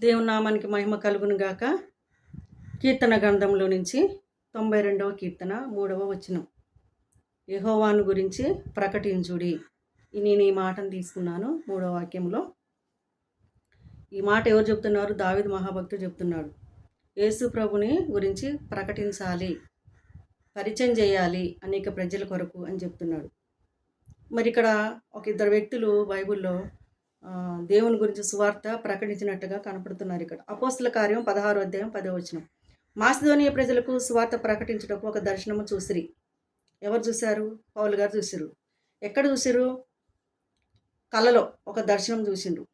దేవునామానికి మహిమ కలుగును గాక. కీర్తన గ్రంథంలో నుంచి తొంభై రెండవ కీర్తన మూడవ వచనం. యహోవాను గురించి ప్రకటించుడి. నేను ఈ మాటను తీసుకున్నాను మూడవ వాక్యంలో. ఈ మాట ఎవరు చెప్తున్నారు? దావిద్ మహాభక్తుడు చెప్తున్నాడు. యేసు ప్రభుని గురించి ప్రకటించాలి పరిచయం చేయాలి అనేక ప్రజల కొరకు అని చెప్తున్నాడు. మరి ఇక్కడ ఒక ఇద్దరు వ్యక్తులు బైబిల్లో దేవుని గురించి సువార్త ప్రకటించినట్టుగా కనపడుతున్నారు ఇక్కడ. అపోస్తుల కార్యం పదహారు అధ్యాయం పదో వచనం. మాసిధోనియ ప్రజలకు సువార్త ప్రకటించడానికి ఒక దర్శనము చూసిరి. ఎవరు చూశారు? పౌలు గారు చూసిరు ఎక్కడ చూసిరు కలలో ఒక దర్శనం చూసిండ్రు.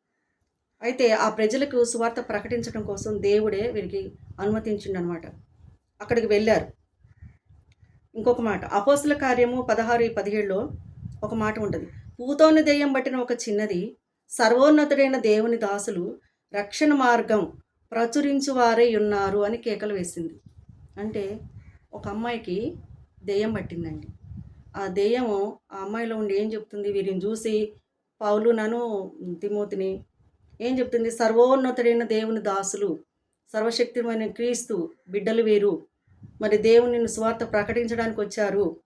అయితే ఆ ప్రజలకు సువార్త ప్రకటించడం కోసం దేవుడే వీరికి అనుమతించిండు అనమాట అక్కడికి వెళ్ళారు. ఇంకొక మాట. అపోస్తుల కార్యము పదహారు పదిహేడులో ఒక మాట ఉంటుంది. పూతోని దెయ్యం పట్టిన ఒక చిన్నది సర్వోన్నతుడైన దేవుని దాసులు రక్షణ మార్గం ప్రచురించువారై ఉన్నారు అని కేకలు వేసింది. అంటే ఒక అమ్మాయికి దెయ్యం పట్టిందండి. ఆ దెయ్యము ఆ అమ్మాయిలో ఉండి ఏం చెప్తుంది? వీరిని చూసి పౌలు నను తిమోతిని ఏం చెప్తుంది? సర్వోన్నతుడైన దేవుని దాసులు సర్వశక్తిమైన క్రీస్తు బిడ్డలు వీరు మరి దేవుని స్వార్థ ప్రకటించడానికి వచ్చారు.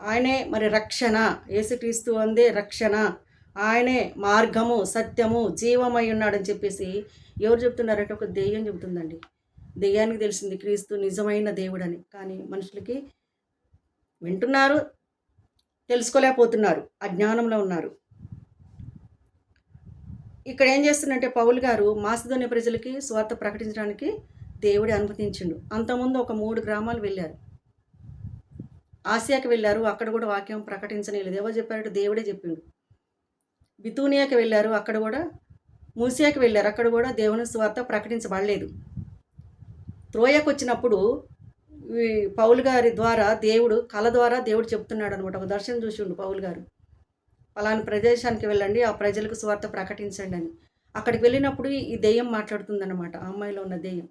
ఆయనే మరి రక్షణ యేసుక్రీస్తు అందే రక్షణ. ఆయనే మార్గము సత్యము జీవమై ఉన్నాడని చెప్పేసి ఎవరు చెప్తున్నారంటే ఒక దెయ్యం చెబుతుందండి. దెయ్యానికి తెలిసింది క్రీస్తు నిజమైన దేవుడని. కానీ మనుషులకి వింటున్నారు తెలుసుకోలేకపోతున్నారు అజ్ఞానంలో ఉన్నారు. ఇక్కడ ఏం చేస్తుందంటే పౌలు గారు మాసిధోని ప్రజలకి స్వార్థ ప్రకటించడానికి దేవుడి అనుమతించిండు. అంతకుముందు ఒక మూడు గ్రామాలు వెళ్ళారు. ఆసియాకి వెళ్ళారు అక్కడ కూడా వాక్యం ప్రకటించలేదు ఎవరు చెప్పారంటే దేవుడే చెప్పిండు. బితూనియాకి వెళ్ళారు. అక్కడ కూడా మూసియాకి వెళ్ళారు. అక్కడ కూడా దేవుని స్వార్థ ప్రకటించబడలేదు. త్రోయకు వచ్చినప్పుడు ఈ పౌలు గారి ద్వారా దేవుడు కళ ద్వారా దేవుడు చెప్తున్నాడు అనమాట. ఒక దర్శనం చూసిండు పౌలు గారు. పలాని ప్రదేశానికి వెళ్ళండి ఆ ప్రజలకు స్వార్థ ప్రకటించండి అని. అక్కడికి వెళ్ళినప్పుడు ఈ దెయ్యం మాట్లాడుతుందన్నమాట. ఆ అమ్మాయిలో ఉన్న దెయ్యం.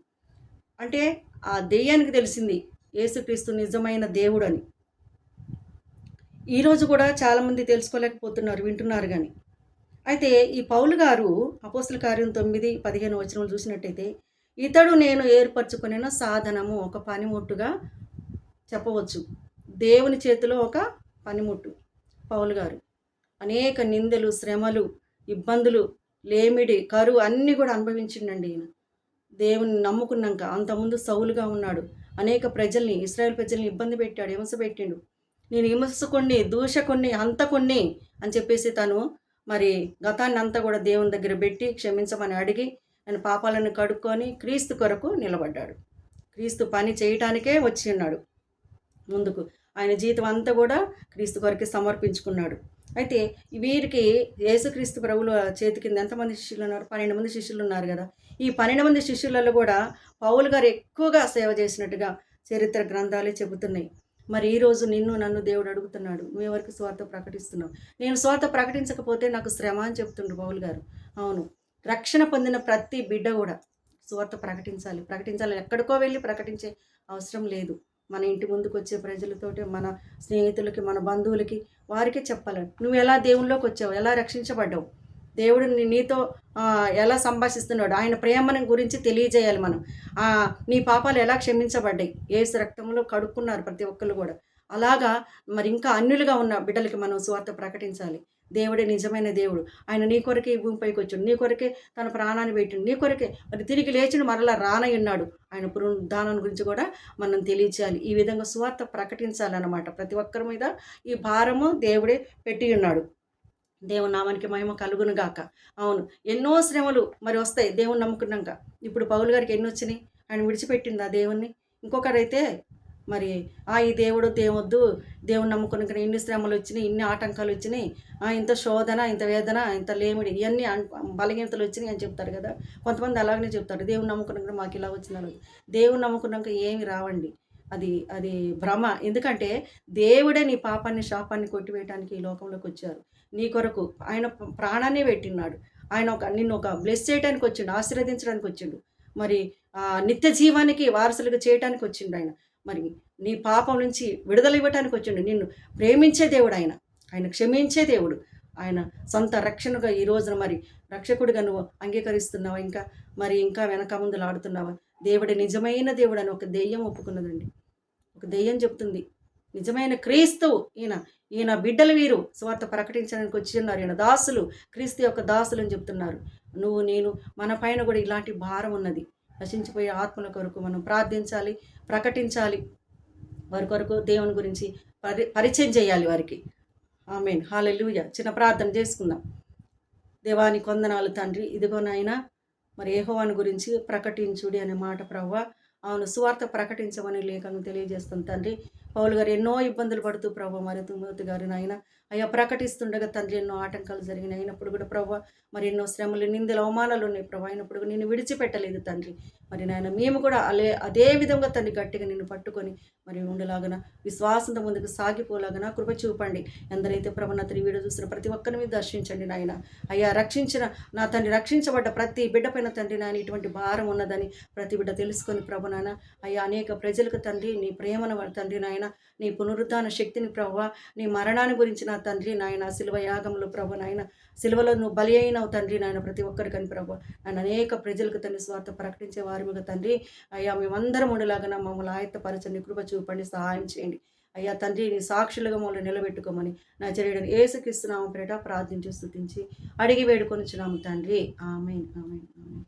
అంటే ఆ దెయ్యానికి తెలిసింది యేసుక్రీస్తు నిజమైన దేవుడు అని. ఈరోజు కూడా చాలామంది తెలుసుకోలేకపోతున్నారు వింటున్నారు కానీ అయితే ఈ పౌలు గారు అపోస్తుల కార్యం తొమ్మిది పదిహేను వచనం చూసినట్టయితే ఇతడు నేను ఏర్పరచుకునే సాధనము ఒక పనిముట్టుగా చెప్పవచ్చు. దేవుని చేతిలో ఒక పనిముట్టు. పౌలు గారు అనేక నిందలు శ్రమలు ఇబ్బందులు లేమిడి కరువు అన్నీ కూడా అనుభవించిండండి ఈయన. దేవుని నమ్ముకున్నాక అంతకుముందు సౌలుగా ఉన్నాడు. అనేక ప్రజల్ని ఇస్రాయేల్ ప్రజల్ని ఇబ్బంది పెట్టాడు హింస పెట్టిండు. నేను హింసకుణ్ణి దూషకుణ్ణి హంతకుణ్ణి అని చెప్పేసి తను మరి గతాన్ని అంతా కూడా దేవుని దగ్గర పెట్టి క్షమించమని అడిగి ఆయన పాపాలను కడుక్కొని క్రీస్తు కొరకు నిలబడ్డాడు. క్రీస్తు పని చేయటానికే వచ్చి ఉన్నాడు. ముందుకు ఆయన జీవితం అంతా కూడా క్రీస్తు కొరకే సమర్పించుకున్నాడు. అయితే వీరికి యేసుక్రీస్తు ప్రభుల చేతి కింద ఎంతమంది శిష్యులు ఉన్నారు? పన్నెండు మంది శిష్యులు ఉన్నారు కదా. ఈ పన్నెండు మంది శిష్యులలో కూడా పౌలు గారు ఎక్కువగా సేవ చేసినట్టుగా చరిత్ర గ్రంథాలే చెబుతున్నాయి. మరి ఈరోజు నిన్ను నన్ను దేవుడు అడుగుతున్నాడు. నువ్వెవరికి స్వార్థ ప్రకటిస్తున్నావు? నేను స్వార్థ ప్రకటించకపోతే నాకు శ్రమ అని చెప్తుండ్రు పౌలు గారు. అవును. రక్షణ పొందిన ప్రతి బిడ్డ కూడా స్వార్థ ప్రకటించాలి. ప్రకటించాలి. ఎక్కడికో వెళ్ళి ప్రకటించే అవసరం లేదు. మన ఇంటి ముందుకు వచ్చే ప్రజలతోటి మన స్నేహితులకి మన బంధువులకి వారికే చెప్పాలి నువ్వు ఎలా దేవుల్లోకి వచ్చావు? ఎలా రక్షించబడ్డావు? దేవుడు నీతో ఎలా సంభాషిస్తున్నాడు ఆయన ప్రేమను గురించి తెలియజేయాలి మనం. నీ పాపాలు ఎలా క్షమించబడ్డాయి? ఏసు రక్తంలో కడుక్కున్నారు ప్రతి ఒక్కరు కూడా. అలాగా మరి ఇంకా అన్యులుగా ఉన్న బిడ్డలకి మనం స్వార్థ ప్రకటించాలి. దేవుడే నిజమైన దేవుడు. ఆయన నీ కొరకే ఈ భూమిపైకి వచ్చాడు. నీ కొరకే తన ప్రాణాన్ని పెట్టిండు నీ కొరకే మరి తిరిగి లేచిన మరలా రానయ్యున్నాడు. ఆయన పునరుద్ధానం గురించి కూడా మనం తెలియచేయాలి. ఈ విధంగా సువార్త ప్రకటించాలన్నమాట. ప్రతి ఒక్కరి మీద ఈ భారము దేవుడే పెట్టి ఉన్నాడు. దేవుని నామానికి మహిమ కలుగును గాక. అవును ఎన్నో శ్రమలు మరి వస్తాయి దేవుని నమ్ముకున్నాక. ఇప్పుడు పౌలు గారికి ఎన్ని వచ్చినాయి? ఆయన విడిచిపెట్టింది ఆ దేవుణ్ణి? ఇంకొకరైతే మరి ఆ ఈ దేవుడు దేవద్దు దేవుని నమ్ముకున్నాక ఇన్ని శ్రమలు వచ్చినాయి ఇన్ని ఆటంకాలు వచ్చినాయి. ఆ, ఇంత శోధన ఇంత వేదన ఇంత లేమిడి ఇవన్నీ అన్- బలహీనతలు వచ్చినాయి అని చెప్తారు కదా. కొంతమంది అలాగనే చెప్తారు దేవుని నమ్ముకున్నాక మాకు ఇలా వచ్చిందని దేవుని నమ్ముకున్నాక ఏమి రావండి. అది అది భ్రమ. ఎందుకంటే దేవుడే నీ పాపాన్ని శాపాన్ని కొట్టివేయడానికి ఈ లోకంలోకి వచ్చారు. నీ కొరకు ఆయన ప్రాణాన్ని పెట్టినాడు ఆయన ఒక నిన్ను ఒక బ్లెస్ చేయడానికి వచ్చిండు ఆశీర్వదించడానికి వచ్చిండు. మరి నిత్య జీవానికి వారసులుగా చేయటానికి వచ్చిండు ఆయన. మరి నీ పాపం నుంచి విడుదల ఇవ్వటానికి వచ్చిండు. నిన్ను ప్రేమించే దేవుడు ఆయన. ఆయన క్షమించే దేవుడు. ఆయన సొంత రక్షణగా ఈ రోజున మరి రక్షకుడిగా నువ్వు అంగీకరిస్తున్నావా ఇంకా? మరి ఇంకా వెనక ముందులు ఆడుతున్నావా? దేవుడి నిజమైన దేవుడు అని ఒక దెయ్యం ఒప్పుకున్నదండి. ఒక దెయ్యం చెప్తుంది. నిజమైన క్రీస్తు ఈయన ఈయన బిడ్డలు వీరు. స్వార్థ ప్రకటించడానికి వచ్చి ఉన్నారు. ఈయన దాసులు. క్రీస్తు యొక్క దాసులు అని చెప్తున్నారు. నువ్వు నేను మన పైన కూడా ఇలాంటి భారం ఉన్నది. నశించిపోయే ఆత్మల కొరకు మనం ప్రార్థించాలి ప్రకటించాలి. వారి కొరకు దేవుని గురించి పరి పరిచయం చేయాలి వారికి. ఆమెన్. హాలెలుయ. చిన్న ప్రార్థన చేసుకుందాం. దేవాని కొందనాలు తండ్రి. ఇదిగోనైనా మరి ఏహోవాని గురించి ప్రకటించుడి అనే మాట ప్రవ్వ. అవును సువార్త ప్రకటించమని లేఖను తెలియజేస్తుంది తండ్రి పౌలు గారు ఎన్నో ఇబ్బందులు పడుతూ ప్రభు మరి తుమ్మతి గారు నాయన అయ్యా ప్రకటిస్తుండగా తండ్రి ఎన్నో ఆటంకాలు జరిగినాయి. అయినప్పుడు కూడా ప్రభా మరి ఎన్నో శ్రమలు నిందలు అవమానాలు ఉన్నాయి ప్రభా అయినప్పుడు కూడా విడిచిపెట్టలేదు తండ్రి. మరి నాయన మేము కూడా అలే అదే విధంగా తండ్రి గట్టిగా నిన్ను పట్టుకొని మరి ఉండలాగన విశ్వాసంతో ముందుకు సాగిపోలాగన కృప చూపండి. ఎందరైతే ప్రభు నా తండ్రి వీడియో చూస్తున్న ప్రతి ఒక్కరిని మీద దర్శించండి నాయన. అయ్యా రక్షించిన నా తండ్రి రక్షించబడ్డ ప్రతి బిడ్డపైన తండ్రి నాయన ఇటువంటి భారం ఉన్నదని ప్రతి బిడ్డ తెలుసుకొని ప్రభు నాయన అయ్యా అనేక ప్రజలకు తండ్రి నీ ప్రేమను తండ్రి నాయన నీ పునరుద్ధాన శక్తిని ప్రభు నీ మరణాన్ని గురించి నా తండ్రి నాయన శిలువ యాగంలో ప్రభు నాయన శిలువలో నువ్వు బలి అయినావు తండ్రి నాయన ప్రతి ఒక్కరికని ప్రభు. ఆయన అనేక ప్రజలకు తండ్రి స్వార్థ ప్రకటించే వారి మీద తండ్రి. అయ్యా మేమందరం ఉండేలాగా మమ్మల్ని ఆయత్తపరచండి కృప చూపండి సహాయం చేయండి. అయ్యా తండ్రి నీ సాక్షులుగా మమ్మల్ని నిలబెట్టుకోమని నా చర్యను ఏసుకిస్తున్నాము పేట ప్రార్థించి స్థుతించి అడిగి వేడుకొనిచున్నాము తండ్రి. ఆమె ఆమె ఆమె